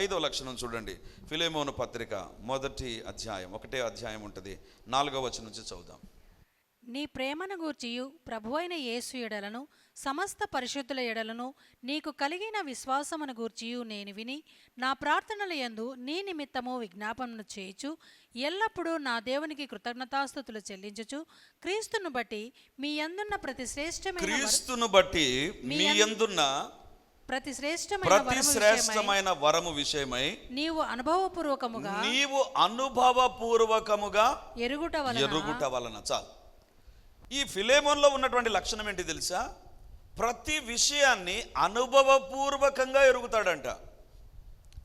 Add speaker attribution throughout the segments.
Speaker 1: ఐదో లక్షణం చూడండి. ఫిలేమోను పత్రిక మొదటి అధ్యాయం ఒకటే అధ్యాయం ఉంటుంది. నాలుగో వచనం నుంచి చదువుదాం.
Speaker 2: నీ ప్రేమను గూర్చియు ప్రభువైన యేసు ఎడలను సమస్త పరిశుద్ధుల ఎడలను నీకు కలిగిన విశ్వాసమును గూర్చియు నేను విని నా ప్రార్థనల యందు నీ నిమిత్తము విజ్ఞాపనను చేయుచు ఎల్లప్పుడూ నా దేవునికి కృతజ్ఞతాస్థుతులు చెల్లించుచు క్రీస్తును బట్టి మీ అందున్న ప్రతి శ్రేష్టమైన
Speaker 1: క్రీస్తును బట్టి మీ ఎందున్న
Speaker 2: ప్రతి శ్రేష్టమైన
Speaker 1: ప్రతి
Speaker 2: వరము విషయమై
Speaker 1: శ్రేష్టమైన వరము విషయమై
Speaker 2: నీవు అనుభవపూర్వకముగా
Speaker 1: నీవు అనుభవపూర్వకముగా
Speaker 2: ఎరుగుట వలన
Speaker 1: ఎరుగుట వలన చాలు. ఈ ఫిలేమోన్లో ఉన్నటువంటి లక్షణం ఏంటి తెలుసా? ప్రతి విషయాన్ని అనుభవపూర్వకంగా ఎరుగుతాడంట.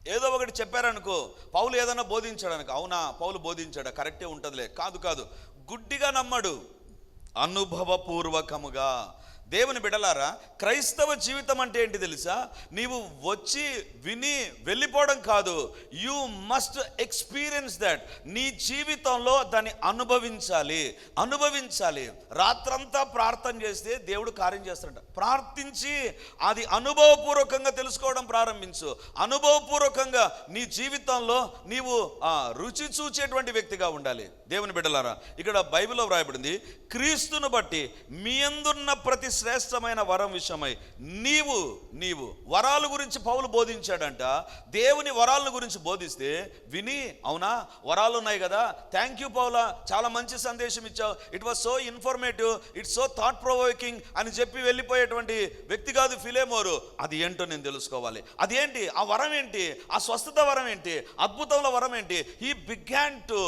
Speaker 1: ఏదో ఒకటి చెప్పారనుకో పౌలు ఏదైనా బోధించాడనుకో అవునా పౌలు బోధించాడా? కరెక్టే ఉంటుందిలే. కాదు కాదు. గుడ్డిగా నమ్మడు. అనుభవపూర్వకముగా. దేవుని బిడలారా క్రైస్తవ జీవితం అంటే ఏంటి తెలుసా? నీవు వచ్చి విని వెళ్ళిపోవడం కాదు. యు మస్ట్ ఎక్స్పీరియన్స్ దట్ నీ జీవితంలో దాన్ని అనుభవించాలి. అనుభవించాలి. రాత్రంతా ప్రార్థన చేస్తే దేవుడు కార్యం చేస్తాడంట. ప్రార్థించి అది అనుభవపూర్వకంగా తెలుసుకోవడం ప్రారంభించు. అనుభవపూర్వకంగా నీ జీవితంలో నీవు ఆ, రుచి చూచేటువంటి వ్యక్తిగా ఉండాలి. దేవుని బిడ్డలారా ఇక్కడ బైబిల్లో వ్రాయబడింది క్రీస్తును బట్టి మీ అందున్న ప్రతి శ్రేష్టమైన వరం విషయమై నీవు నీవు వరాల గురించి పౌలు బోధించాడంట. దేవుని వరాల గురించి బోధిస్తే విని అవునా? వరాలు ఉన్నాయి కదా. థ్యాంక్ యూ పౌలా చాలా మంచి సందేశం ఇచ్చావు. It was so informative it's so thought provoking అని చెప్పి వెళ్ళిపోయేటువంటి వ్యక్తి కాదు ఫిలేమోరు. అది ఏంటో నేను తెలుసుకోవాలి. అది ఏంటి ఆ వరం ఏంటి? ఆ స్వస్థత వరం ఏంటి? అద్భుతముల వరం ఏంటి? He began to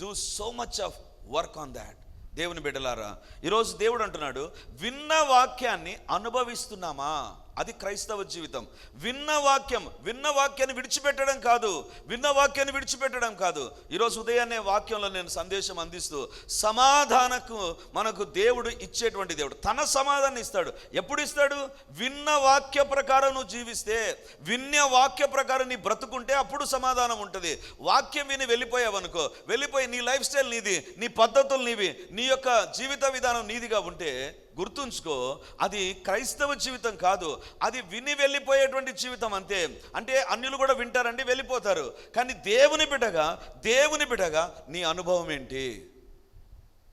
Speaker 1: do so much of work on that దేవుని బిడ్డలారా ఈరోజు దేవుడు అంటున్నాడు విన్న వాక్యాన్ని అనుభవిస్తున్నామా? అది క్రైస్తవ జీవితం. విన్న వాక్యం విన్న వాక్యాన్ని విడిచిపెట్టడం కాదు. విన్న వాక్యాన్ని విడిచిపెట్టడం కాదు. ఈరోజు ఉదయాన్నే వాక్యంలో నేను సందేశం అందిస్తూ సమాధానకు మనకు దేవుడు ఇచ్చేటువంటి దేవుడు తన సమాధానం ఇస్తాడు. ఎప్పుడు ఇస్తాడు? విన్న వాక్య ప్రకారం నువ్వు జీవిస్తే విన్న వాక్య ప్రకారం నీ బ్రతుకుంటే అప్పుడు సమాధానం ఉంటుంది. వాక్యం విని వెళ్ళిపోయావనుకో వెళ్ళిపోయి నీ లైఫ్ స్టైల్ నీది నీ పద్ధతులు నీవి నీ యొక్క జీవిత విధానం నీదిగా ఉంటే గుర్తుంచుకో అది క్రైస్తవ జీవితం కాదు. అది విని వెళ్ళిపోయేటువంటి జీవితం అంతే. అంటే అన్యులు కూడా వింటారండి వెళ్ళిపోతారు. కానీ దేవుని బిడగా దేవుని బిడగా నీ అనుభవం ఏంటి?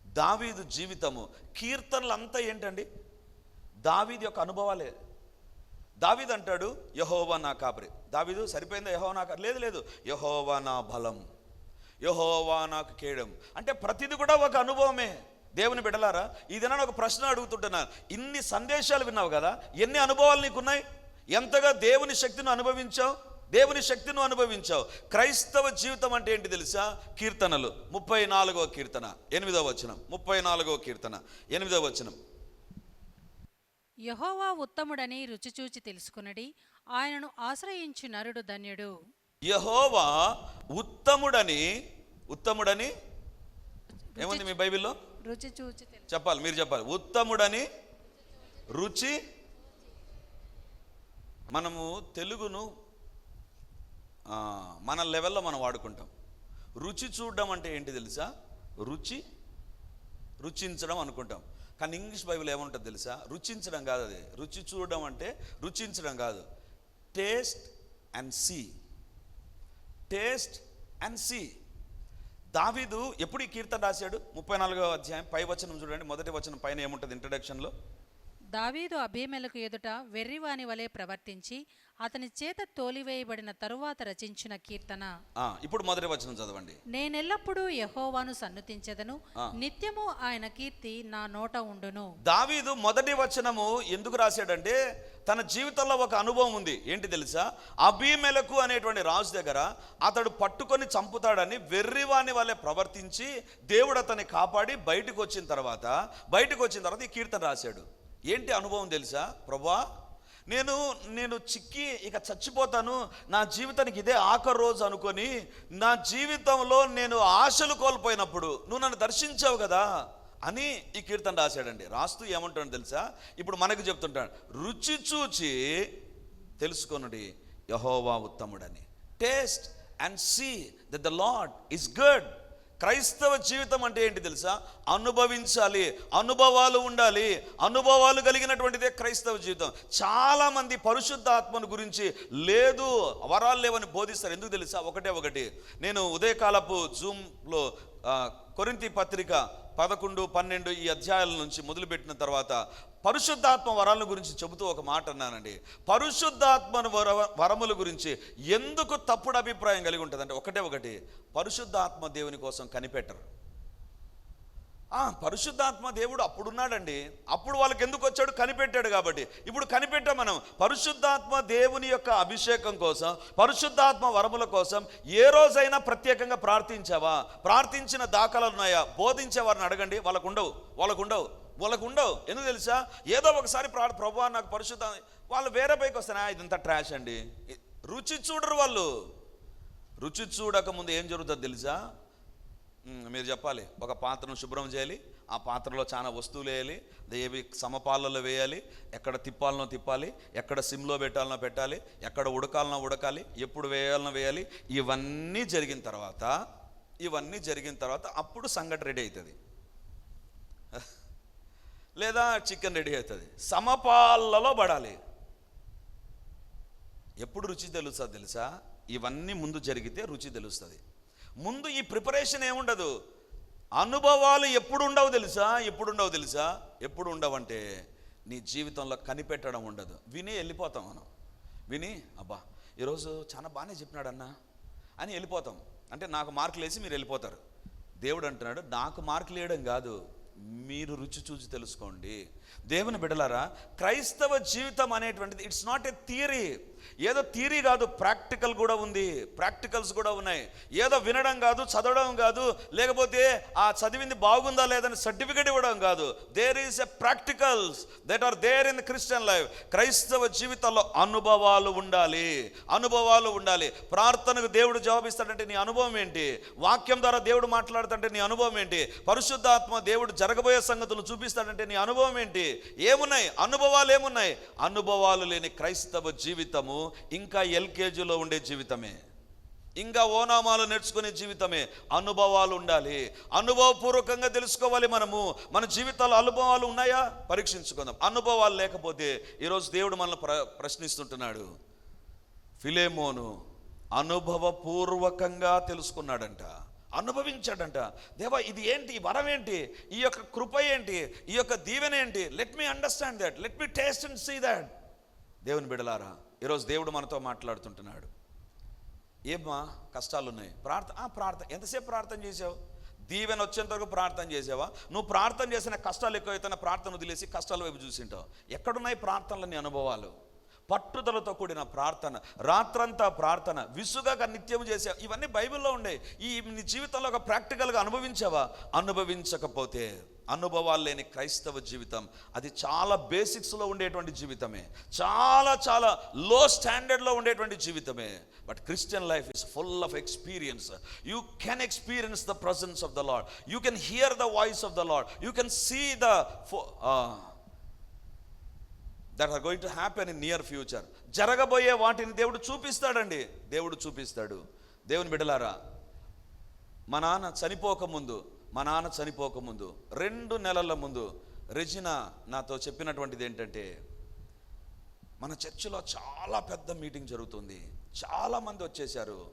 Speaker 1: దావీదు జీవితము. కీర్తనలు అంతా ఏంటండి? దావీది యొక్క అనుభవాలే. దావీదు అంటాడు యహోవా నా కాపరి. దావీదు సరిపోయిందా? యహోవా నా కా-" లేదు లేదు. యహోవా నా బలం. యహోవా నాకు కేడం. అంటే ప్రతిది కూడా ఒక అనుభవమే. దేవుని బిడ్డలారా ఈ దినాన్ని ఒక ప్రశ్న అడుగుతుంటున్నా. ఇన్ని సందేశాలు విన్నావు కదా ఎన్ని అనుభవాలు నీకున్నాయి? ఎంతగా దేవుని శక్తిని అనుభవించావు? దేవుని శక్తిని అనుభవించావు? క్రైస్తవ జీవితం అంటే ఏంటి తెలుసా? కీర్తనలు. ముప్పై నాలుగవ కీర్తన. ఎనిమిదవ వచనం. ముప్పై నాలుగవ కీర్తన. ఎనిమిదవ వచనం.
Speaker 2: యహోవా ఉత్తముడని రుచిచూచి తెలుసుకునడి. ఆయనను ఆశ్రయించు నరుడు ధన్యుడు.
Speaker 1: యహోవా ఉత్తముడని ఉత్తముడని? ఏముంది మీ బైబిల్లో?
Speaker 2: రుచి చూచి
Speaker 1: చెప్పాలి మీరు చెప్పాలి. ఉత్తముడని రుచి మనము తెలుగును మన లెవెల్లో మనం వాడుకుంటాం. రుచి చూడడం అంటే ఏంటి తెలుసా? రుచి రుచించడం అనుకుంటాం. కానీ ఇంగ్లీష్ బైబిల్ ఏముంటుంది తెలుసా? రుచించడం కాదు అది. రుచి చూడడం అంటే రుచించడం కాదు. Taste and see taste and see దావీదు ఎప్పుడు ఈ కీర్తన రాశాడు? ముప్పై నాలుగో అధ్యాయం పై వచనం చూడండి. మొదటి వచనం పైన ఏముంటుంది ఇంట్రడక్షన్లో
Speaker 2: దావీదు అభిమేలకు ఎదుట వెర్రివాని వలె ప్రవర్తించి అతని చేత తోలివేయబడిన తరువాత రచించిన కీర్తన.
Speaker 1: ఆ, ఇప్పుడు మొదటి వచనం చదవండి.
Speaker 2: నేనెల్లప్పుడూ యహోవాను సన్నుతించెదను నిత్యము ఆయన కీర్తి నా నోట ఉండును.
Speaker 1: దావీదు మొదటి వచనము ఎందుకు రాశాడంటే తన జీవితంలో ఒక అనుభవం ఉంది. ఏంటి తెలుసా? అభిమెలకు అనేటువంటి రాజు దగ్గర అతడు పట్టుకొని చంపుతాడని వెర్రివాని వల్లే ప్రవర్తించి దేవుడు అతన్ని కాపాడి బయటకు వచ్చిన తర్వాత బయటకు వచ్చిన తర్వాత ఈ కీర్తన రాశాడు. ఏంటి అనుభవం తెలుసా? ప్రభా నేను నేను చిక్కి ఇక చచ్చిపోతాను. నా జీవితానికి ఇదే ఆఖరి రోజు అనుకొని నా జీవితంలో నేను ఆశలు కోల్పోయినప్పుడు నువ్వు నన్ను దర్శించావు కదా అని ఈ కీర్తన రాశాడండి. రాస్తూ ఏమంటాడు తెలుసా? ఇప్పుడు మనకు చెప్తుంటాడు రుచి చూచి తెలుసుకొనుడి యహోవా ఉత్తముడని. Taste and see that the Lord is good క్రైస్తవ జీవితం అంటే ఏంటి తెలుసా? అనుభవించాలి అనుభవాలు ఉండాలి అనుభవాలు కలిగినటువంటిదే క్రైస్తవ జీవితం. చాలామంది పరిశుద్ధాత్మను గురించి లేదు వరాలు లేవని బోధిస్తారు. ఎందుకు తెలుసా? ఒకటే ఒకటి. నేను ఉదయకాలపు జూమ్లో కొరింతి పత్రిక పదకొండు పన్నెండు ఈ అధ్యాయాల నుంచి మొదలుపెట్టిన తర్వాత పరిశుద్ధాత్మ వరాల గురించి చెబుతూ ఒక మాట అన్నానండి. పరిశుద్ధాత్మ వర వరముల గురించి ఎందుకు తప్పుడు అభిప్రాయం కలిగి ఉంటుందంటే ఒకటే ఒకటి పరిశుద్ధాత్మ దేవుని కోసం కనిపెట్టరు. ఆ, పరిశుద్ధాత్మ దేవుడు అప్పుడున్నాడండి. అప్పుడు వాళ్ళకి ఎందుకు వచ్చాడు? కనిపెట్టాడు కాబట్టి. ఇప్పుడు కనిపెట్టాం మనం. పరిశుద్ధాత్మ దేవుని యొక్క అభిషేకం కోసం పరిశుద్ధాత్మ వరముల కోసం ఏ రోజైనా ప్రత్యేకంగా ప్రార్థించావా? ప్రార్థించిన దాఖలాలు ఉన్నాయా బోధించే వారిని అడగండి. వాళ్ళకు ఉండవు వాళ్ళకు ఉండవు వాళ్ళకు ఉండవు ఎందుకు తెలుసా? ఏదో ఒకసారి ప్రా ప్రభు నాకు పరిశుద్ధ వాళ్ళు వేరే పైకి వస్తానా ఇదంతా ట్రాష్ అండి. రుచి చూడరు వాళ్ళు. రుచి చూడక ముందు ఏం జరుగుతుందో తెలుసా? మీరు చెప్పాలి. ఒక పాత్రను శుభ్రం చేయాలి. ఆ పాత్రలో చాలా వస్తువులు వేయాలి. ఏవి సమపాలలో వేయాలి. ఎక్కడ తిప్పాలనో తిప్పాలి. ఎక్కడ సిమ్లో పెట్టాలనో పెట్టాలి. ఎక్కడ ఉడకాలనో ఉడకాలి. ఎప్పుడు వేయాలనో వేయాలి. ఇవన్నీ జరిగిన తర్వాత ఇవన్నీ జరిగిన తర్వాత అప్పుడు సంగటి రెడీ అవుతుంది. లేదా చికెన్ రెడీ అవుతుంది. సమపాలలో పడాలి. ఎప్పుడు రుచి తెలుస్తుంది తెలుసా? ఇవన్నీ ముందు జరిగితే రుచి తెలుస్తుంది. ముందు ఈ ప్రిపరేషన్ ఏముండదు? అనుభవాలు ఎప్పుడు ఉండవు తెలుసా? ఎప్పుడు ఉండవు తెలుసా? ఎప్పుడు ఉండవంటే నీ జీవితంలో కనిపెట్టడం ఉండదు. విని వెళ్ళిపోతాం మనం. విని అబ్బా ఈరోజు చాలా బాగానే చెప్పినాడన్నా అని వెళ్ళిపోతాం. అంటే నాకు మార్కులు వేసి మీరు వెళ్ళిపోతారు. దేవుడు అంటున్నాడు నాకు మార్కులు వేయడం కాదు. మీరు రుచి చూసి తెలుసుకోండి. దేవుని బిడలారా క్రైస్తవ జీవితం అనేటువంటిది ఇట్స్ నాట్ ఎ థియరీ ఏదో థియరీ కాదు ప్రాక్టికల్ కూడా ఉంది. ప్రాక్టికల్స్ కూడా ఉన్నాయి. ఏదో వినడం కాదు చదవడం కాదు లేకపోతే ఆ చదివింది బాగుందా లేదని సర్టిఫికేట్ ఇవ్వడం కాదు. There is a practicals that are there in the Christian life క్రైస్తవ జీవితంలో అనుభవాలు ఉండాలి. అనుభవాలు ఉండాలి. ప్రార్థనకు దేవుడు జవాబిస్తాడంటే నీ అనుభవం ఏంటి? వాక్యం ద్వారా దేవుడు మాట్లాడుతుంటే నీ అనుభవం ఏంటి? పరిశుద్ధాత్మ దేవుడు జరగబోయే సంగతులు చూపిస్తాడంటే నీ అనుభవం ఏంటి? ఏమున్నాయి? అనుభవాలు ఏమున్నాయి? అనుభవాలు లేని క్రైస్తవ జీవితము ఇంకా ఎల్కేజీలో ఉండే జీవితమే. ఇంకా ఓనామాలు నేర్చుకునే జీవితమే. అనుభవాలు ఉండాలి. అనుభవపూర్వకంగా తెలుసుకోవాలి మనము. మన జీవితాలు అనుభవాలు ఉన్నాయా? పరీక్షించుకుందాం. అనుభవాలు లేకపోతే ఈరోజు దేవుడు మనల్ని ప్ర ప్రశ్నిస్తుంటున్నాడు. ఫిలేమోను అనుభవపూర్వకంగా తెలుసుకున్నాడంట. అనుభవించాడంట. దేవా ఇది ఏంటి? ఈ వరం ఏంటి? ఈ యొక్క కృప ఏంటి? ఈ యొక్క దీవెన ఏంటి? Let me understand that let me taste and see that దేవుని బిడలారా ఈరోజు దేవుడు మనతో మాట్లాడుతుంటున్నాడు. ఏమా కష్టాలు ఉన్నాయి ప్రార్థన ఆ ప్రార్థన ఎంతసేపు ప్రార్థన చేసావు? దీవెన వచ్చేంత వరకు ప్రార్థన చేసావా? నువ్వు ప్రార్థన చేసిన కష్టాలు ఎక్కువైతే ప్రార్థన వదిలేసి కష్టాల వైపు చూసింటావు. ఎక్కడున్నాయి ప్రార్థనలని అనుభవాలు? పట్టుదలతో కూడిన ప్రార్థన రాత్రంతా ప్రార్థన విసుగగా నిత్యం చేసే ఇవన్నీ బైబిల్లో ఉండే. ఈ నీ జీవితంలో ఒక ప్రాక్టికల్గా అనుభవించావా? అనుభవించకపోతే. అనుభవాలు లేని క్రైస్తవ జీవితం. అది చాలా బేసిక్స్లో ఉండేటువంటి జీవితమే. చాలా చాలా లో స్టాండర్డ్లో ఉండేటువంటి జీవితమే. But Christian life is full of experience you can experience the presence of the Lord you can hear the voice of the Lord you can see the that are going to happen in near future జరగబోయే వాటిని దేవుడు చూపిస్తాడండి. దేవుడు చూపిస్తాడు. దేవుని బిడలారా మా నాన్న చనిపోకముందు మా నాన్న చనిపోకముందు రెండు నెలల ముందు రెజినా నాతో చెప్పినటువంటిది ఏంటంటే మన చర్చిలో చాలా పెద్ద మీటింగ్ జరుగుతుంది. చాలామంది వచ్చేసారు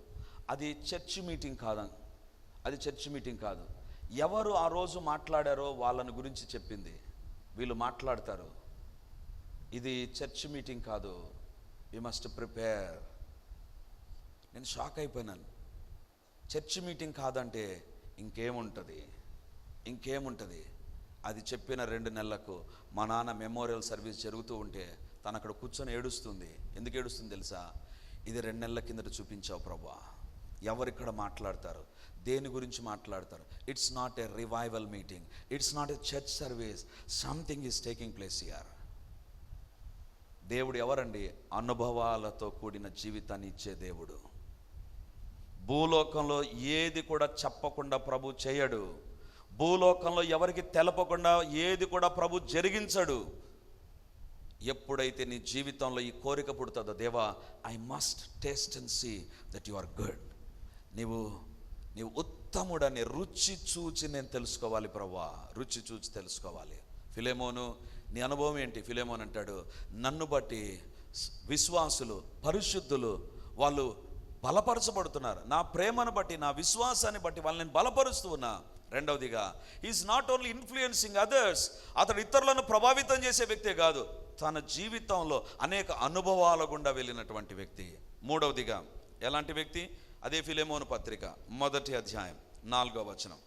Speaker 1: అది చర్చ్ మీటింగ్ కాదు అది చర్చ్ మీటింగ్ కాదు. ఎవరు ఆ రోజు మాట్లాడారో వాళ్ళని గురించి చెప్పింది. వీళ్ళు మాట్లాడతారు. ఇది చర్చ్ మీటింగ్ కాదు. వి మస్ట్ ప్రిపేర్ నేను షాక్ అయిపోయినాను. చర్చ్ మీటింగ్ కాదంటే ఇంకేముంటుంది? ఇంకేముంటుంది? అది చెప్పిన రెండు నెలలకు మా నాన్న మెమోరియల్ సర్వీస్ జరుగుతూ ఉంటే తను అక్కడ కూర్చొని ఏడుస్తుంది. ఎందుకు ఏడుస్తుంది తెలుసా? ఇది రెండు నెలల కిందట చూపించావు ప్రభా. ఎవరిక్కడ మాట్లాడతారు? దేని గురించి మాట్లాడతారు? It's not a revival meeting it's not a church service something is taking place here దేవుడు ఎవరండి? అనుభవాలతో కూడిన జీవితాన్ని ఇచ్చే దేవుడు. భూలోకంలో ఏది కూడా చెప్పకుండా ప్రభు చేయడు. భూలోకంలో ఎవరికి తెలపకుండా ఏది కూడా ప్రభు జరిగించడు. ఎప్పుడైతే నీ జీవితంలో ఈ కోరిక పుడుతుందో దేవా I must taste and see that you are good నీవు నీవు ఉత్తముడని రుచి చూచి నేను తెలుసుకోవాలి ప్రభా రుచి చూచి తెలుసుకోవాలి. ఫిలేమోను నీ అనుభవం ఏంటి? ఫిలేమోన్ అంటాడు నన్ను బట్టి విశ్వాసులు పరిశుద్ధులు వాళ్ళు బలపరచబడుతున్నారు. నా ప్రేమను బట్టి నా విశ్వాసాన్ని బట్టి వాళ్ళని నేను బలపరుస్తూ ఉన్నా. రెండవదిగా is not only influencing others అతడు ఇతరులను ప్రభావితం చేసే వ్యక్తే కాదు తన జీవితంలో అనేక అనుభవాల గుండా వెళ్ళినటువంటి వ్యక్తి. మూడవదిగా ఎలాంటి వ్యక్తి? అదే ఫిలేమోను పత్రిక మొదటి అధ్యాయం నాలుగో వచనం.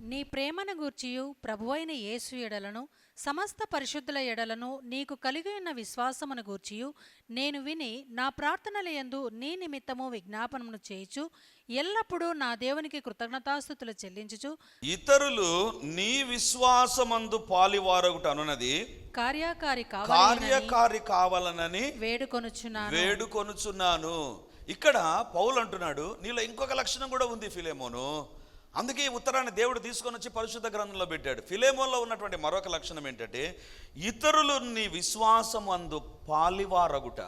Speaker 2: నీ ప్రేమను గూర్చియు ప్రభువైన యేసు ఎడలను సమస్త పరిశుద్ధుల ఎడలను నీకు కలిగి ఉన్న విశ్వాసమును గూర్చియు. నేను విని నా ప్రార్థనల యందు నీ నిమిత్తము విజ్ఞాపనమును చేయుచు. ఎల్లప్పుడూ నా దేవునికి కృతజ్ఞతాస్థుతులు చెల్లించుచు.
Speaker 1: ఇతరులు నీ విశ్వాసమందు పాలివారొకటి అనున్నది
Speaker 2: కార్యకారి
Speaker 1: కార్యకారి కావాలనని
Speaker 2: వేడుకొనుచున్నాను.
Speaker 1: వేడుకొనుచున్నాను. ఇక్కడ పౌలు అంటున్నాడు నీలో ఇంకొక లక్షణం కూడా ఉంది ఫిలేమోను. అందుకే ఈ ఉత్తరాన్ని దేవుడు తీసుకొని వచ్చి పరిశుద్ధ గ్రంథంలో పెట్టాడు. ఫిలేమోన్లో ఉన్నటువంటి మరొక లక్షణం ఏంటంటే ఇతరులు నీ విశ్వాసం అందు పాలివారగుట.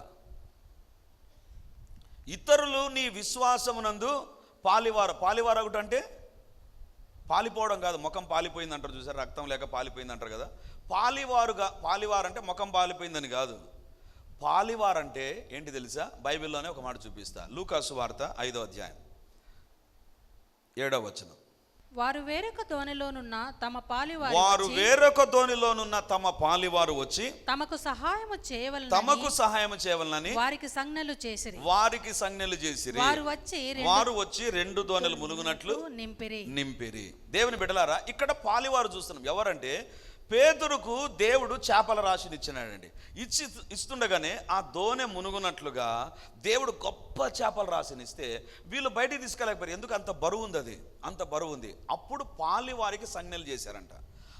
Speaker 1: ఇతరులు నీ విశ్వాసమునందు పాలివార పాలివారగుట అంటే పాలిపోవడం కాదు ముఖం పాలిపోయింది అంటారు చూసారు? రక్తం లేక పాలిపోయింది అంటారు కదా? పాలివారుగా పాలివారంటే ముఖం పాలిపోయిందని కాదు. పాలివారంటే ఏంటి తెలుసా? బైబిల్లోనే ఒక మాట చూపిస్తా. లూకాసు వార్త ఐదో అధ్యాయం. ఏడవ వచనం.
Speaker 2: వారు వేరొక దోణిలోనున్న తమ పాలివారి
Speaker 1: వారు వేరొక దోనిలోనున్న తమ పాలివారు వచ్చి
Speaker 2: తమకు సహాయము చేయవలన
Speaker 1: తమకు సహాయం చేయవలనని
Speaker 2: వారికి సంజ్ఞలు చేసిరి.
Speaker 1: వారికి సంజ్ఞలు చేసిరి.
Speaker 2: వారు వచ్చి
Speaker 1: వారు వచ్చి రెండు దోణలు ములుగునట్లు
Speaker 2: నింపిరి.
Speaker 1: నింపిరి. దేవుని బిడ్డలారా ఇక్కడ పాలివారు చూస్తున్నాం. ఎవరంటే పేదరుకు దేవుడు చేపల రాశిని ఇచ్చినాడండి ఇచ్చి ఇస్తుండగానే ఆ దోనె మునుగునట్లుగా దేవుడు గొప్ప చేపల రాశిని ఇస్తే వీళ్ళు బయటికి తీసుకెళ్ళకపోయారు. ఎందుకు? అంత బరువు ఉంది అది అంత బరువు ఉంది అప్పుడు పాలివారికి సంజ్ఞలు చేశారంట.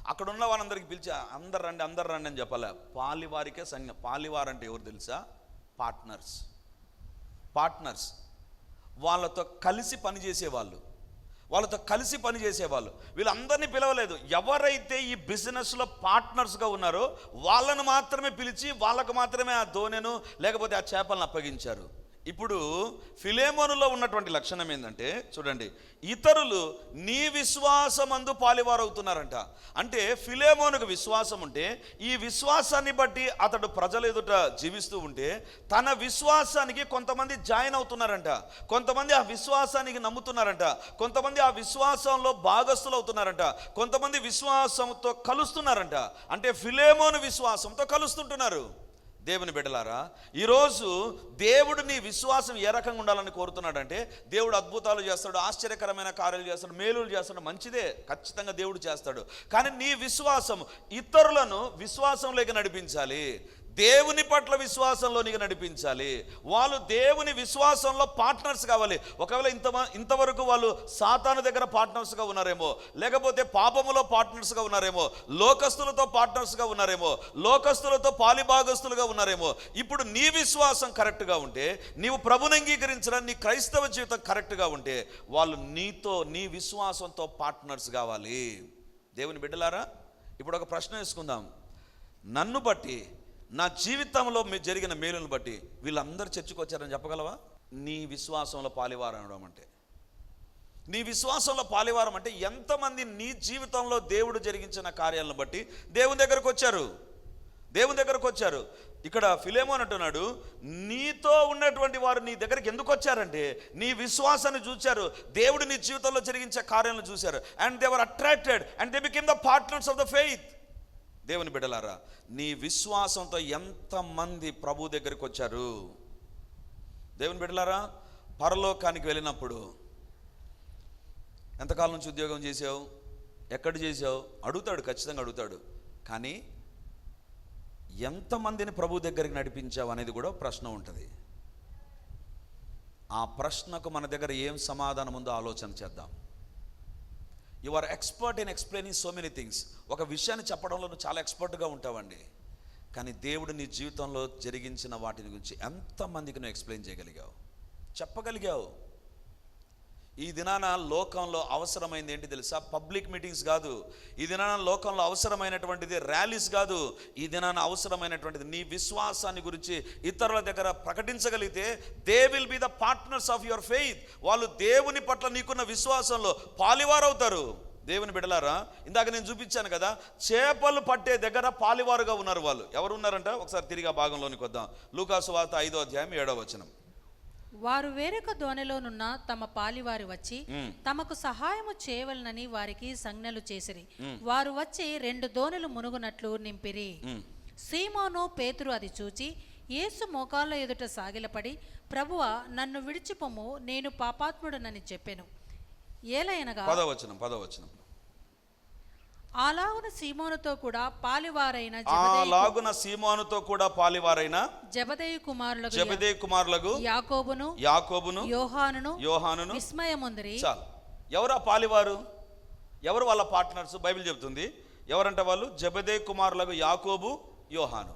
Speaker 1: అక్కడ ఉన్న వారందరికి పిలిచి అందరు రండి అందరు రండి అని చెప్పాలి? పాలివారికే సంజ్ఞ. పాలివారు అంటే ఎవరు తెలుసా? పార్ట్నర్స్. పార్ట్నర్స్. వాళ్ళతో కలిసి పనిచేసే వాళ్ళు వాళ్ళతో కలిసి పనిచేసే వాళ్ళు వీళ్ళందరినీ పిలవలేదు. ఎవరైతే ఈ బిజినెస్లో పార్ట్నర్స్గా ఉన్నారో వాళ్ళను మాత్రమే పిలిచి వాళ్ళకు మాత్రమే ఆ దోణెను లేకపోతే ఆ చేపలను అప్పగించారు. ఇప్పుడు ఫిలేమోనులో ఉన్నటువంటి లక్షణం ఏంటంటే చూడండి ఇతరులు నీ విశ్వాసమందు పాలివారవుతున్నారంట. అంటే ఫిలేమోనుకు విశ్వాసం ఉంటే ఈ విశ్వాసాన్ని బట్టి అతడు ప్రజల ఎదుట జీవిస్తూ ఉంటే తన విశ్వాసానికి కొంతమంది జాయిన్ అవుతున్నారంట. కొంతమంది ఆ విశ్వాసానికి నమ్ముతున్నారంట. కొంతమంది ఆ విశ్వాసంలో భాగస్థులు అవుతున్నారంట కొంతమంది విశ్వాసంతో కలుస్తున్నారంట. అంటే ఫిలేమోను విశ్వాసంతో కలుస్తుంటున్నారు. దేవుని బిడ్డలారా ఈరోజు దేవుడు నీ విశ్వాసం ఏ రకంగా ఉండాలని కోరుతున్నాడంటే దేవుడు అద్భుతాలు చేస్తాడు ఆశ్చర్యకరమైన కార్యాలు చేస్తాడు మేలులు చేస్తాడు మంచిదే ఖచ్చితంగా దేవుడు చేస్తాడు. కానీ నీ విశ్వాసం ఇతరులను విశ్వాసంలోకి నడిపించాలి. దేవుని పట్ల విశ్వాసంలో నీకు నడిపించాలి. వాళ్ళు దేవుని విశ్వాసంలో పార్ట్నర్స్ కావాలి. ఒకవేళ ఇంత ఇంతవరకు వాళ్ళు సాతాను దగ్గర పార్ట్నర్స్గా ఉన్నారేమో లేకపోతే పాపములో పార్ట్నర్స్గా ఉన్నారేమో లోకస్తులతో పార్ట్నర్స్గా ఉన్నారేమో లోకస్తులతో పాలిభాగస్తులుగా ఉన్నారేమో ఇప్పుడు నీ విశ్వాసం కరెక్ట్గా ఉంటే నీవు ప్రభుని అంగీకరించడం నీ క్రైస్తవ జీవితం కరెక్ట్గా ఉంటే వాళ్ళు నీతో నీ విశ్వాసంతో పార్ట్నర్స్ కావాలి. దేవుని బిడ్డలారా ఇప్పుడు ఒక ప్రశ్న వేసుకుందాం. నన్ను బట్టి నా జీవితంలో మీ జరిగిన మేలును బట్టి వీళ్ళందరూ చర్చకు వచ్చారని చెప్పగలవా? నీ విశ్వాసంలో పాలివారం అనడం అంటే. నీ విశ్వాసంలో పాలివారం అంటే ఎంతమంది నీ జీవితంలో దేవుడు జరిగించిన కార్యాలను బట్టి దేవుని దగ్గరకు వచ్చారు. దేవుని దగ్గరకు వచ్చారు. ఇక్కడ ఫిలేమోన్ అంటున్నాడు నీతో ఉన్నటువంటి వారు నీ దగ్గరికి ఎందుకు వచ్చారంటే నీ విశ్వాసాన్ని చూశారు దేవుడు నీ జీవితంలో జరిగించే కార్యాలను చూశారు. And they were attracted and they became the partners of the faith దేవుని బిడ్డలారా నీ విశ్వాసంతో ఎంతమంది ప్రభు దగ్గరికి వచ్చారు? దేవుని బిడ్డలారా పరలోకానికి వెళ్ళినప్పుడు ఎంతకాలం నుంచి ఉద్యోగం చేసావు ఎక్కడ చేసావు అడుగుతాడు ఖచ్చితంగా అడుగుతాడు. కానీ ఎంతమందిని ప్రభు దగ్గరికి నడిపించావు అనేది కూడా ప్రశ్న ఉంటుంది. ఆ ప్రశ్నకు మన దగ్గర ఏం సమాధానం ఉందో ఆలోచన చేద్దాం. You are expert in explaining so many things ఒక విషయాన్ని చెప్పడంలో నువ్వు చాలా ఎక్స్పర్ట్గా ఉంటావండి. కానీ దేవుడు నీ జీవితంలో జరిగించిన వాటిని గురించి ఎంతమందికి నువ్వు ఎక్స్ప్లెయిన్ చేయగలిగావు? చెప్పగలిగావు. ఈ దినాన లోకంలో అవసరమైంది ఏంటి తెలుసా? పబ్లిక్ మీటింగ్స్ కాదు. ఈ దినాన లోకంలో అవసరమైనటువంటిది ర్యాలీస్ కాదు. ఈ దినాన అవసరమైనటువంటిది నీ విశ్వాసాన్ని గురించి ఇతరుల దగ్గర ప్రకటించగలిగితే they will be the partners of your faith వాళ్ళు దేవుని పట్ల నీకున్న విశ్వాసంలో పాలివారవుతారు. దేవుని బిడలారా ఇందాక నేను చూపించాను కదా చేపలు పట్టే దగ్గర పాలివారుగా ఉన్నారు వాళ్ళు. ఎవరు ఉన్నారంట ఒకసారి తిరిగి ఆ భాగంలోనికి వద్దాం. లూకాసు వార్త ఐదో అధ్యాయం ఏడో వచనం.
Speaker 2: వారు వేరొక దోణిలోనున్న తమ పాలివారి వచ్చి. తమకు సహాయము చేయవలనని వారికి సంజ్ఞలు చేసిరి. వారు వచ్చి రెండు దోణులు మునుగునట్లు నింపిరి. సీమోను పేతురు అది చూచి యేసు మోకాళ్ళ ఎదుట సాగిలపడి ప్రభువ నన్ను విడిచిపొమ్ము నేను పాపాత్ముడనని చెప్పెను. ఏలయనగా
Speaker 1: పదవచనం పదవచనం.
Speaker 2: అలాగున సీమోనుతో కూడా పాలివారైన
Speaker 1: అలాగున సీమోనుతో కూడా పాలివారైన
Speaker 2: జబదేయి కుమారులకు
Speaker 1: జబదే కుమారులకు
Speaker 2: యాకోబును
Speaker 1: యాకోబును
Speaker 2: యోహానును
Speaker 1: యోహానును.
Speaker 2: విస్మయముందిరి.
Speaker 1: చాలు. ఎవరు ఆ పాలివారు? ఎవరు వాళ్ళ పార్ట్నర్స్? బైబిల్ చెబుతుంది. ఎవరంటే వాళ్ళు? జబదే కుమారులకు యాకోబు యోహాను.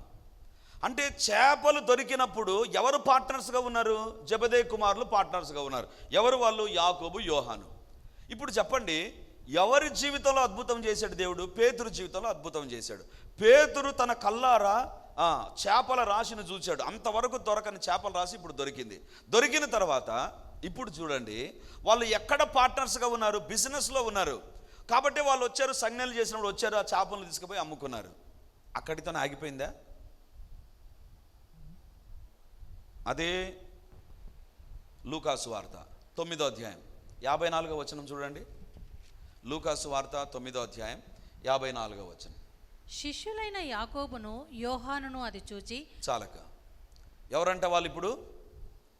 Speaker 1: అంటే చేపలు దొరికినప్పుడు ఎవరు పార్ట్నర్స్గా ఉన్నారు? జబదే కుమారులు పార్ట్నర్స్గా ఉన్నారు. ఎవరు వాళ్ళు? యాకోబు యోహాను. ఇప్పుడు చెప్పండి ఎవరి జీవితంలో అద్భుతం చేశాడు దేవుడు? పేతురు జీవితంలో అద్భుతం చేశాడు. పేతురు తన కల్లారా చేపల రాశిని చూశాడు. అంతవరకు దొరకని చేపల రాశి ఇప్పుడు దొరికింది. దొరికిన తర్వాత ఇప్పుడు చూడండి వాళ్ళు ఎక్కడ పార్ట్నర్స్గా ఉన్నారు? బిజినెస్లో ఉన్నారు. కాబట్టి వాళ్ళు వచ్చారు సంజ్ఞలు చేసినప్పుడు వచ్చారు ఆ చేపలను తీసుకుపోయి అమ్ముకున్నారు. అక్కడితో ఆగిపోయిందా? అదే లూకాసు వార్త తొమ్మిదో అధ్యాయం. యాభై నాలుగో వచనం చూడండి. లూకాసు వార్త తొమ్మిదో అధ్యాయం యాభై నాలుగో వచనం.
Speaker 2: శిష్యులైన యాకోబును యోహానును అది చూచి
Speaker 1: చాలక. ఎవరంటే వాళ్ళు ఇప్పుడు?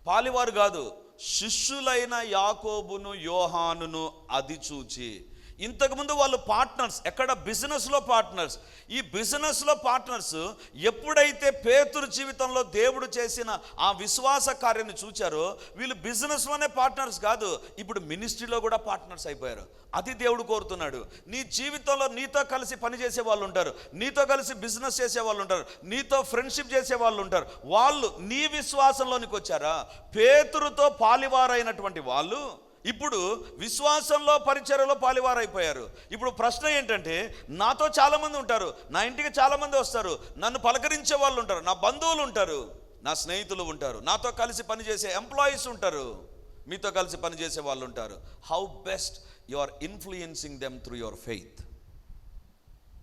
Speaker 1: పాలివారు కాదు శిష్యులైన యాకోబును యోహానును అది చూచి ఇంతకుముందు వాళ్ళు పార్ట్నర్స్ ఎక్కడ బిజినెస్లో పార్ట్నర్స్ ఈ బిజినెస్లో పార్ట్నర్స్ ఎప్పుడైతే పేతురు జీవితంలో దేవుడు చేసిన ఆ విశ్వాస కార్యాన్ని చూచారో వీళ్ళు బిజినెస్లోనే పార్ట్నర్స్ కాదు ఇప్పుడు మినిస్ట్రీలో కూడా పార్ట్నర్స్ అయిపోయారు. అది దేవుడు కోరుతున్నాడు. నీ జీవితంలో నీతో కలిసి పనిచేసే వాళ్ళు ఉంటారు. నీతో కలిసి బిజినెస్ చేసే వాళ్ళు ఉంటారు. నీతో ఫ్రెండ్షిప్ చేసే వాళ్ళు ఉంటారు. వాళ్ళు నీ విశ్వాసంలోనికి వచ్చారా? పేతురుతో పాలివారైనటువంటి వాళ్ళు ఇప్పుడు విశ్వాసంలో పరిచర్యలో పాలివారైపోయారు. ఇప్పుడు ప్రశ్న ఏంటంటే నాతో చాలామంది ఉంటారు నా ఇంటికి చాలామంది వస్తారు నన్ను పలకరించే వాళ్ళు ఉంటారు నా బంధువులు ఉంటారు నా స్నేహితులు ఉంటారు నాతో కలిసి పనిచేసే ఎంప్లాయీస్ ఉంటారు మీతో కలిసి పనిచేసే వాళ్ళు ఉంటారు. How best you are influencing them through your faith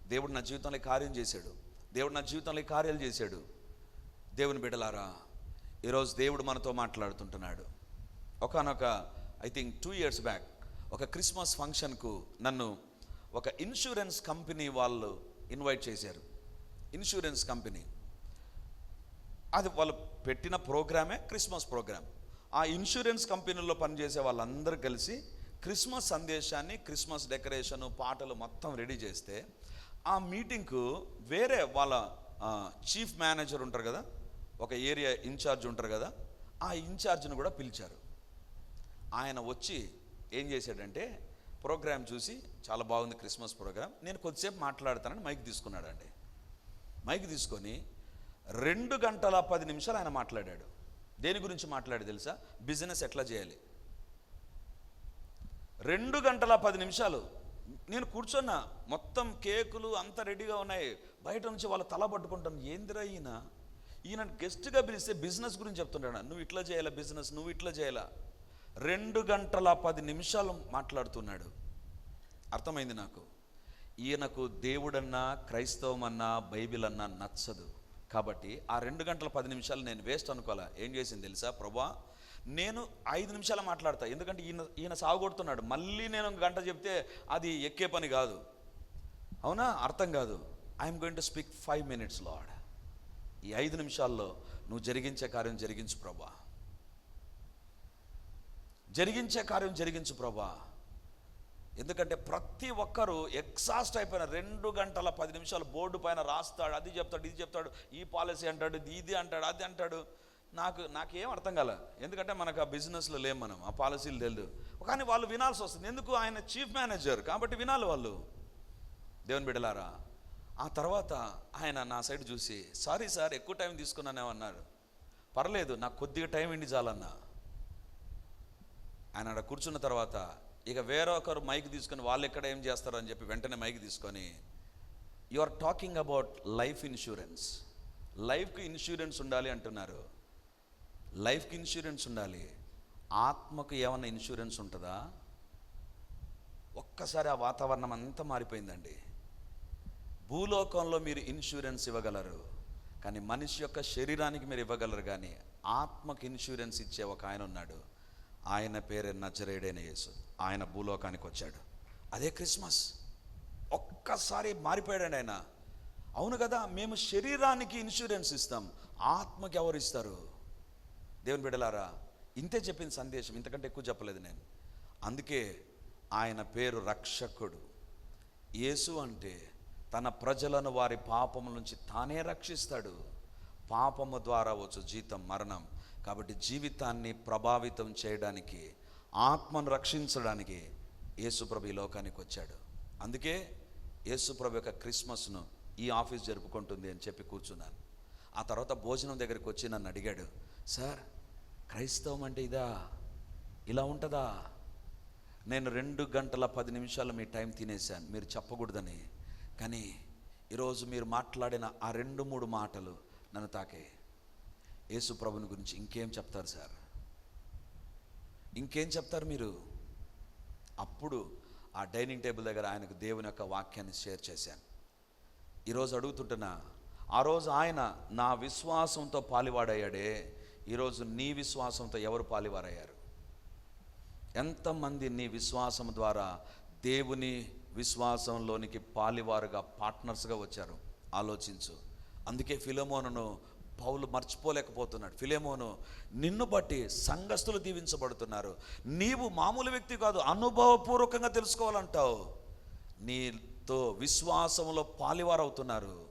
Speaker 1: దేవుడు నా జీవితంలో కార్యం చేశాడు. దేవుడు నా జీవితంలో కార్యాలు చేశాడు. దేవుని బిడ్డలారా ఈరోజు దేవుడు మనతో మాట్లాడుతుంటున్నాడు. ఒకనొక I think two years back ఒక క్రిస్మస్ ఫంక్షన్కు నన్ను ఒక ఇన్సూరెన్స్ కంపెనీ వాళ్ళు ఇన్వైట్ చేశారు. ఇన్సూరెన్స్ కంపెనీ అది వాళ్ళు పెట్టిన ప్రోగ్రామే క్రిస్మస్ ప్రోగ్రామ్ ఆ ఇన్సూరెన్స్ కంపెనీలో పనిచేసే వాళ్ళందరూ కలిసి క్రిస్మస్ సందేశాన్ని క్రిస్మస్ డెకరేషన్ పాటలు మొత్తం రెడీ చేస్తే ఆ మీటింగ్కు వేరే వాళ్ళ చీఫ్ మేనేజర్ ఉంటారు కదా ఒక ఏరియా ఇన్ఛార్జ్ ఉంటారు కదా ఆ ఇన్ఛార్జ్ని కూడా పిలిచారు. ఆయన వచ్చి ఏం చేశాడంటే ప్రోగ్రామ్ చూసి చాలా బాగుంది క్రిస్మస్ ప్రోగ్రామ్ నేను కొద్దిసేపు మాట్లాడతానని మైక్ తీసుకున్నాడండి. మైక్ తీసుకొని రెండు గంటల పది నిమిషాలు ఆయన మాట్లాడాడు. దేని గురించి మాట్లాడి తెలుసా? బిజినెస్ ఎట్లా చేయాలి? రెండు గంటల పది నిమిషాలు. నేను కూర్చున్నా మొత్తం కేకులు అంత రెడీగా ఉన్నాయి. బయట నుంచి వాళ్ళ తల పట్టుకుంటాను ఏందిరా ఈయన? ఈయన గెస్ట్గా పిలిస్తే బిజినెస్ గురించి చెప్తుంటాడు? నువ్వు ఇట్లా చేయాలా బిజినెస్? నువ్వు ఇట్లా చేయాలా? రెండు గంటల పది నిమిషాలు మాట్లాడుతున్నాడు. అర్థమైంది నాకు? ఈయనకు దేవుడన్నా క్రైస్తవం అన్నా బైబిల్ అన్నా నచ్చదు. కాబట్టి ఆ రెండు గంటల పది నిమిషాలు నేను వేస్ట్ అనుకోవాలా? ఏం చేసింది తెలుసా? ప్రభా నేను ఐదు నిమిషాలు మాట్లాడతా. ఎందుకంటే ఈయన ఈయన సాగుకొడుతున్నాడు. మళ్ళీ నేను గంట చెప్తే అది ఎక్కే పని కాదు. అవునా? అర్థం కాదు. I'm going to speak five minutes Lord ఈ ఐదు నిమిషాల్లో నువ్వు జరిగించే కార్యం జరిగించు ప్రభా. జరిగించే కార్యం జరిగించు ప్రభా. ఎందుకంటే ప్రతి ఒక్కరూ ఎగ్జాస్ట్ అయిపోయిన రెండు గంటల పది నిమిషాలు బోర్డు పైన రాస్తాడు అది చెప్తాడు ఇది చెప్తాడు ఈ పాలసీ అంటాడు ఇది అంటాడు అది అంటాడు. నాకు నాకేం అర్థం కాల. ఎందుకంటే మనకు ఆ బిజినెస్లో లేం మనం ఆ పాలసీలు తెలియదు కానీ వాళ్ళు వినాల్సి వస్తుంది. ఎందుకు? ఆయన చీఫ్ మేనేజర్ కాబట్టి వినాలి వాళ్ళు. దేవుని బిడలారా ఆ తర్వాత ఆయన నా సైడ్ చూసి సారీ సార్ ఎక్కువ టైం తీసుకున్నానేమన్నారు. పర్లేదు నాకు కొద్దిగా టైం ఇండి చాలన్నా. ఆయన అక్కడ కూర్చున్న తర్వాత ఇక వేరొకరు మైక్ తీసుకొని వాళ్ళు ఎక్కడ ఏం చేస్తారు అని చెప్పి వెంటనే మైక్ తీసుకొని you are talking about life insurance లైఫ్కి ఇన్సూరెన్స్ ఉండాలి అంటున్నారు. లైఫ్కి ఇన్సూరెన్స్ ఉండాలి. ఆత్మకు ఏమన్నా ఇన్సూరెన్స్ ఉంటుందా? ఒక్కసారి ఆ వాతావరణం అంతా మారిపోయిందండి. భూలోకంలో మీరు ఇన్సూరెన్స్ ఇవ్వగలరు కానీ మనిషి యొక్క శరీరానికి మీరు ఇవ్వగలరు కానీ ఆత్మకు ఇన్సూరెన్స్ ఇచ్చే ఒక ఆయన ఉన్నాడు. ఆయన పేరే నచ్చరేడైన యేసు. ఆయన భూలోకానికి వచ్చాడు. అదే క్రిస్మస్. ఒక్కసారి మారిపోయాడు ఆయన. అవును కదా మేము శరీరానికి ఇన్సూరెన్స్ ఇస్తాం. ఆత్మకి ఎవరు ఇస్తారు? దేవుని బిడలారా ఇంతే చెప్పింది సందేశం ఇంతకంటే ఎక్కువ చెప్పలేదు నేను. అందుకే ఆయన పేరు రక్షకుడు. యేసు అంటే తన ప్రజలను వారి పాపముల నుంచి తానే రక్షిస్తాడు. పాపము ద్వారా వచ్చు జీతం మరణం. కాబట్టి జీవితాన్ని ప్రభావితం చేయడానికి ఆత్మను రక్షించడానికి యేసుప్రభు ఈ లోకానికి వచ్చాడు. అందుకే యేసుప్రభు యొక్క క్రిస్మస్ను ఈ ఆఫీస్ జరుపుకుంటుంది అని చెప్పి కూర్చున్నాను. ఆ తర్వాత భోజనం దగ్గరికి వచ్చి నన్ను అడిగాడు సార్ క్రైస్తవం అంటే ఇదా? ఇలా ఉంటుందా? నేను రెండు గంటల పది నిమిషాలు మీ టైం తినేశాను మీరు చెప్పకూడదని. కానీ ఈరోజు మీరు మాట్లాడిన ఆ రెండు మూడు మాటలు నన్ను తాకే యేసు ప్రభుని గురించి ఇంకేం చెప్తారు సార్? ఇంకేం చెప్తారు మీరు? అప్పుడు ఆ డైనింగ్ టేబుల్ దగ్గర ఆయనకు దేవుని యొక్క వాక్యాన్ని షేర్ చేశాను. ఈరోజు అడుగుతుంటున్నా ఆ రోజు ఆయన నా విశ్వాసంతో పాలివాడయ్యాడే ఈరోజు నీ విశ్వాసంతో ఎవరు పాలివారయ్యారు? ఎంతమంది నీ విశ్వాసం ద్వారా దేవుని విశ్వాసంలోనికి పాలివారుగా పార్ట్నర్స్గా వచ్చారు? ఆలోచించు. అందుకే ఫిలోమోనను పౌలు మర్చిపోలేకపోతున్నాడు. ఫిలేమోను నిన్ను బట్టి సంఘస్థులు దీవించబడుతున్నారు. నీవు మామూలు వ్యక్తి కాదు అనుభవపూర్వకంగా తెలుసుకోవాలంటావు. నీతో విశ్వాసంలో పాలివారవుతున్నారు.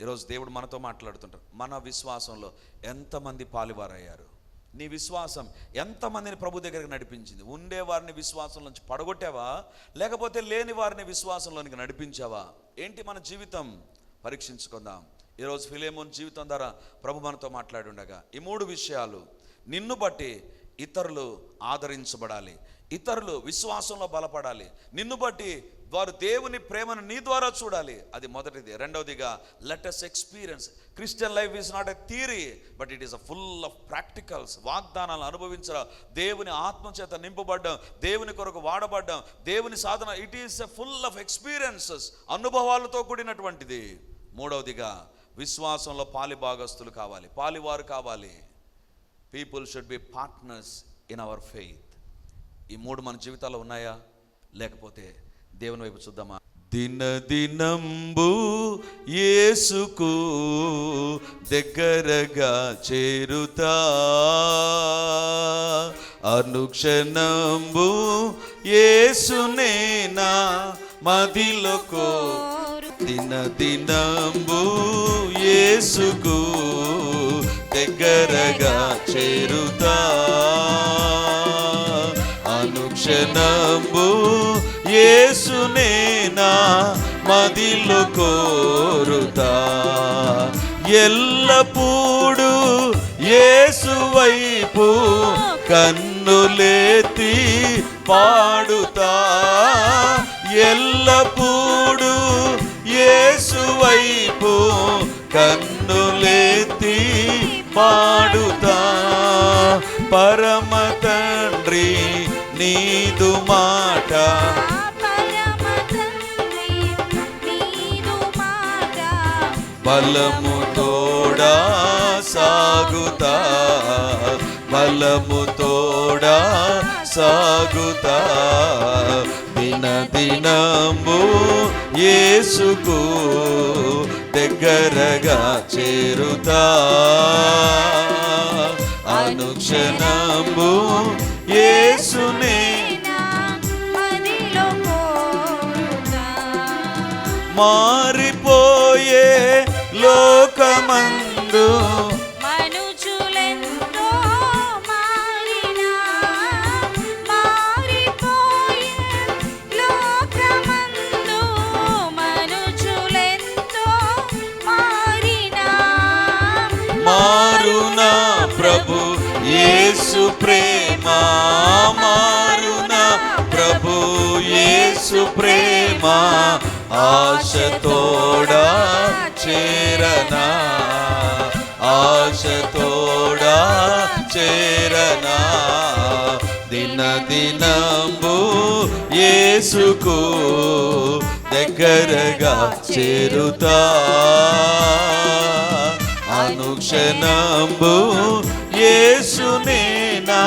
Speaker 1: ఈరోజు దేవుడు మనతో మాట్లాడుతుంటారు మన విశ్వాసంలో ఎంతమంది పాలివారయ్యారు? నీ విశ్వాసం ఎంతమందిని ప్రభు దగ్గరికి నడిపించింది? ఉండే వారిని విశ్వాసం నుంచి పడగొట్టావా? లేకపోతే లేని వారిని విశ్వాసంలోనికి నడిపించావా? ఏంటి మన జీవితం? పరీక్షించుకుందాం. ఈరోజు ఫిలేమోన్ జీవితం ద్వారా ప్రభు మనతో మాట్లాడుండగా ఈ మూడు విషయాలు నిన్ను బట్టి ఇతరులు ఆదరించబడాలి. ఇతరులు విశ్వాసంలో బలపడాలి. నిన్ను బట్టి వారు దేవుని ప్రేమను నీ ద్వారా చూడాలి. అది మొదటిది. రెండవదిగా let us experience Christian life is not a theory but it is a full of practicals వాగ్దానాలను అనుభవించడం దేవుని ఆత్మ చేత నింపబడ్డం దేవుని కొరకు వాడబడ్డం దేవుని సాధన it is a full of experiences అనుభవాలతో కూడినటువంటిది. మూడవదిగా విశ్వాసంలో పాలి భాగస్తులు కావాలి. పాలివారు కావాలి. People should be partners in our faith ఈ మూడు మన జీవితాల్లో ఉన్నాయా? లేకపోతే దేవుని వైపు చూద్దామా? దిన దినంబు యేసుకు దగ్గరగా చేరుతా. అనుక్షణంబు యేసునేనా మదిలోకో దిన దినంబు యేసుకు దగ్గరగా చేరుతా. అనుక్షణంబు యేసునేనా మదిలో కోరుతా. ఎల్లప్పుడు యేసు కన్నులేతి పాడుతా. ఎల్లప్పుడు యేసువైపు కన్నులేతి పాడుతా. పరమ తండ్రి నీదు మాట. బలము తోడా సాగుతా. బలము తోడా సాగుతా. దిన దినము యేసుకు దగ్గరగా చేరుతా. అనుక్షణంబు యేసునే మారిపోయే లోకమందు యేసు ప్రేమ ఆశతోడా చేరనా? ఆశతోడా చేరనా? దిన దినంబు యేసుకు దగ్గరగా చేరుతా. అనుక్షణంబు యేసునేనా?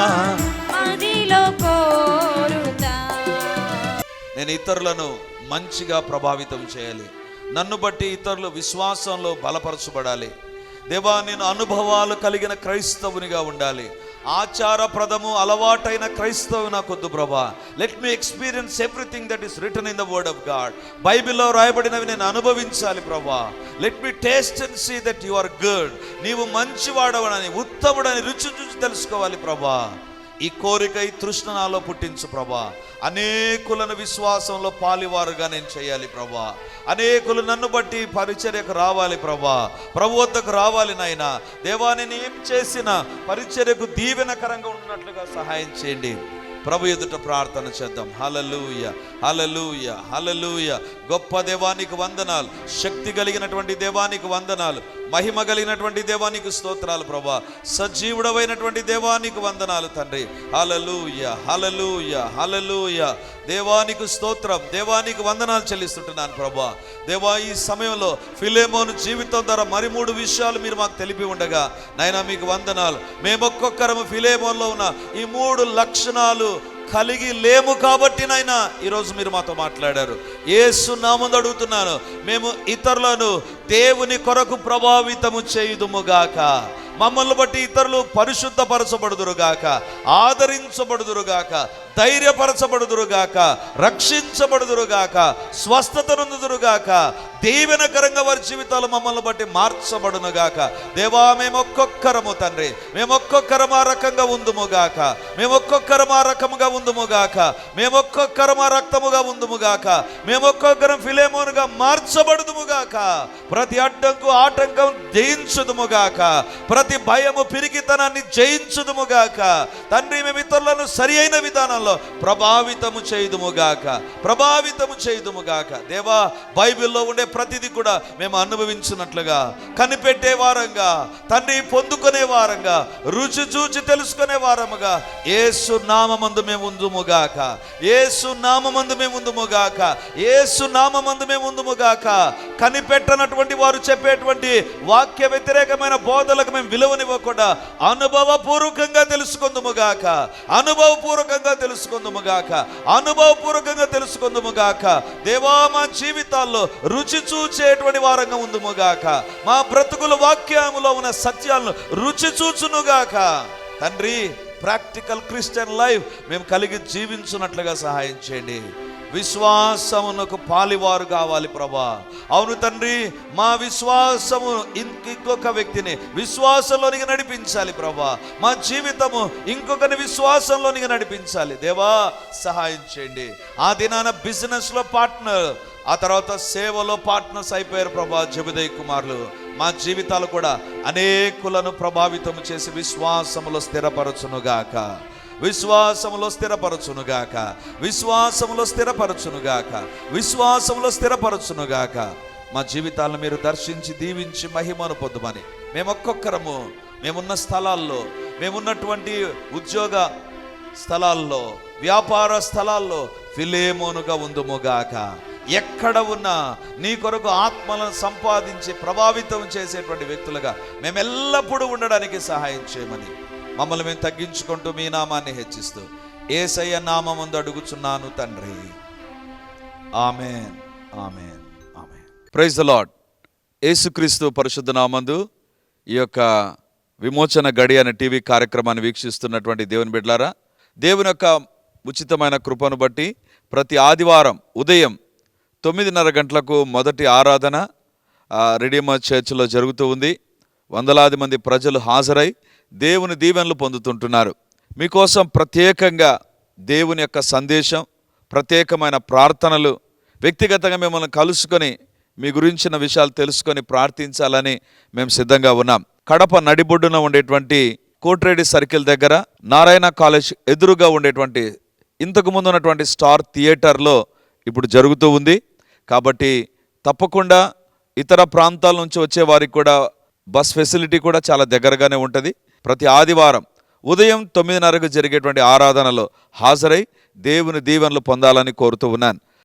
Speaker 1: నేను ఇతరులను మంచిగా ప్రభావితం చేయాలి. నన్ను బట్టి ఇతరులు విశ్వాసంలో బలపరచబడాలి. దేవా నేను అనుభవాలు కలిగిన క్రైస్తవునిగా ఉండాలి. ఆచారప్రదము అలవాటైన క్రైస్తవు నాకొద్దు ప్రభా. Let me experience everything that is return in the word of God బైబిల్లో రాయబడినవి నేను అనుభవించాలి ప్రభా. Let me taste and see that you are good నీవు మంచివాడవడని ఉత్తముడని రుచి చూసి తెలుసుకోవాలి ప్రభా. ఈ కోరికై తృష్ణ నాలో పుట్టించు ప్రభా. అనేకులను విశ్వాసంలో పాలివారుగా నేను చేయాలి ప్రభా. అనేకులు నన్ను బట్టి పరిచర్యకు రావాలి ప్రభా. ప్రభు వద్దకు రావాలి నాయన. దేవా నేను ఏం చేసినా పరిచర్యకు దీవెనకరంగా ఉన్నట్లుగా సహాయం చేయండి. ప్రభు ఎదుట ప్రార్థన చేద్దాం. హలలుయ హలలుయ హలలుయ గొప్ప దేవానికి వందనాలు. శక్తి కలిగినటువంటి దేవానికి వందనాలు. మహిమ కలిగినటువంటి దేవానికి స్తోత్రాలు ప్రభా. సజీవుడవైనటువంటి దేవానికి వందనాలు తండ్రి. హలలుయ హలలుయ హలలుయ దేవానికి స్తోత్రం. దేవానికి వందనాలు చెల్లిస్తుంటున్నాను ప్రభా. దేవా ఈ సమయంలో ఫిలేమోను జీవితం ద్వారా మరి మూడు విషయాలు మీరు మాకు తెలిపి ఉండగా నైనా మీకు వందనాలు. మేమొక్కొక్కరము ఫిలేమోన్లో ఉన్న ఈ మూడు లక్షణాలు కలిగి లేము కాబట్టి నాయనా ఈరోజు మీరు మాతో మాట్లాడారు. ఏసు నామందు అడుగుతున్నాను మేము ఇతరులను దేవుని కొరకు ప్రభావితము చేయుదుముగాక మమ్మల్ని బట్టి ఇతరులు పరిశుద్ధపరచబడుదురుగాక ఆదరించబడుదురుగాక ధైర్యపరచబడుదురుగాక రక్షించబడుదురుగాక స్వస్థతనుందురుగాక దీవెనకరంగా వారి జీవితాలు మమ్మల్ని బట్టి మార్చబడునుగాక. దేవా మేము ఒక్కొక్కరము తండ్రి మేము ఒక్కొక్కరం ఆ రకంగా ఉందుముగాక. మేము ఒక్కొక్కరం ఆ రకముగా ఉందుముగాక. మేము ఒక్కొక్కరం ఆ రక్తముగా ఉందుముగాక. మేము ఒక్కొక్కరం ఫిలేమోనుగా మార్చబడుదుముగాక. ప్రతి అడ్డంకు ఆటంకం జయించుదుముగాక. ప్రతి భయము పిరికితనాన్ని జయించుదుముగాక. తండ్రి మేము ఇతరులను సరి అయిన విధానంలో ప్రభావితము చేయుదుముగాక ప్రభావితము చేయుదుముగాక. దేవా బైబిల్లో ఉండే ప్రతిదీ కూడా మేము అనుభవించినట్లుగా కనిపెట్టే వారంగా తండ్రి పొందుకునే వారంగా రుచి చూచి తెలుసుకునే వారముగా ఏసు నామందు మేము ఉందుముగాక. ఏసు నామందు మేము ఉందుముగాక. ఏసు నామందు మేము ఉందుముగాక. కనిపెట్టనటువంటి వారు చెప్పేటువంటి వాక్య వ్యతిరేకమైన బోధలకు మేము విలువనివ్వకుండా అనుభవపూర్వకంగా తెలుసుకుందుముగాక. అనుభవపూర్వకంగా తెలుసు తెలుసుకుందుముగాక. అనుభవపూర్వకంగా తెలుసుకుందుముగాక. దేవా మా జీవితాల్లో రుచి చూచేటువంటి వారంగా ఉందుముగాక. మా బ్రతుకుల వాక్యములో ఉన్న సత్యాలను రుచి చూచునుగాక. తండ్రి ప్రాక్టికల్ క్రిస్టియన్ లైఫ్ మేము కలిగి జీవించున్నట్లుగా సహాయం చేయండి. విశ్వాసమునకు పాలివారు కావాలి ప్రభా. అవును తండ్రి మా విశ్వాసము ఇంకొక వ్యక్తిని విశ్వాసంలోనికి నడిపించాలి ప్రభా. మా జీవితము ఇంకొకరి విశ్వాసంలోనికి నడిపించాలి. దేవా సహాయం చేయండి. ఆ దినాన బిజినెస్లో పార్ట్నర్ ఆ తర్వాత సేవలో పార్ట్నర్స్ అయిపోయారు ప్రభా జబుదయ్ కుమార్లు. మా జీవితాలు కూడా అనేకులను ప్రభావితం చేసి విశ్వాసములో స్థిరపరచునుగాక. విశ్వాసములో స్థిరపరచునుగాక. విశ్వాసములో స్థిరపరచునుగాక. విశ్వాసములో స్థిరపరచునుగాక. మా జీవితాలను మీరు దర్శించి దీవించి మహిమను పొందుమని. మేము ఒక్కొక్కరము మేమున్న స్థలాల్లో మేమున్నటువంటి ఉద్యోగ స్థలాల్లో వ్యాపార స్థలాల్లో ఫిలేమోనుగా ఉందుముగాక. ఎక్కడ ఉన్నా నీ కొరకు ఆత్మలను సంపాదించి ప్రభావితం చేసేటువంటి వ్యక్తులుగా మేము ఎల్లప్పుడూ ఉండడానికి సహాయం చేయమని. మమ్మల్ని మేము తగ్గించుకుంటూ మీ నామాన్ని హెచ్చిస్తూ ఏసయ్య నామమందు అడుగుచున్నాను తండ్రి. Amen. Amen. Amen. Praise Lord యేసుక్రీస్తు పరిశుద్ధ నామందు ఈ యొక్క విమోచన గడి అనే టీవీ కార్యక్రమాన్ని వీక్షిస్తున్నటువంటి దేవుని బిడ్లారా దేవుని యొక్క ఉచితమైన కృపను బట్టి ప్రతి ఆదివారం ఉదయం తొమ్మిదిన్నర గంటలకు మొదటి ఆరాధన రెడీమర్ చర్చిలో జరుగుతూ ఉంది. వందలాది మంది ప్రజలు హాజరై దేవుని దీవెనలు పొందుతుంటున్నారు. మీకోసం ప్రత్యేకంగా దేవుని యొక్క సందేశం ప్రత్యేకమైన ప్రార్థనలు వ్యక్తిగతంగా మిమ్మల్ని కలుసుకొని మీ గురించిన విషయాలు తెలుసుకొని ప్రార్థించాలని మేము సిద్ధంగా ఉన్నాం. కడప నడిబొడ్డున ఉండేటువంటి కోట్రేడి సర్కిల్ దగ్గర నారాయణ కాలేజ్ ఎదురుగా ఉండేటువంటి ఇంతకు ముందు ఉన్నటువంటి స్టార్ థియేటర్లో ఇప్పుడు జరుగుతూ ఉంది. కాబట్టి తప్పకుండా ఇతర ప్రాంతాల నుంచి వచ్చే వారికి కూడా బస్ ఫెసిలిటీ కూడా చాలా దగ్గరగానే ఉంటుంది. ప్రతి ఆదివారం ఉదయం తొమ్మిదిన్నరకు జరిగేటువంటి ఆరాధనలో హాజరై దేవుని దీవెనలు పొందాలని కోరుతూ ఉన్నాను.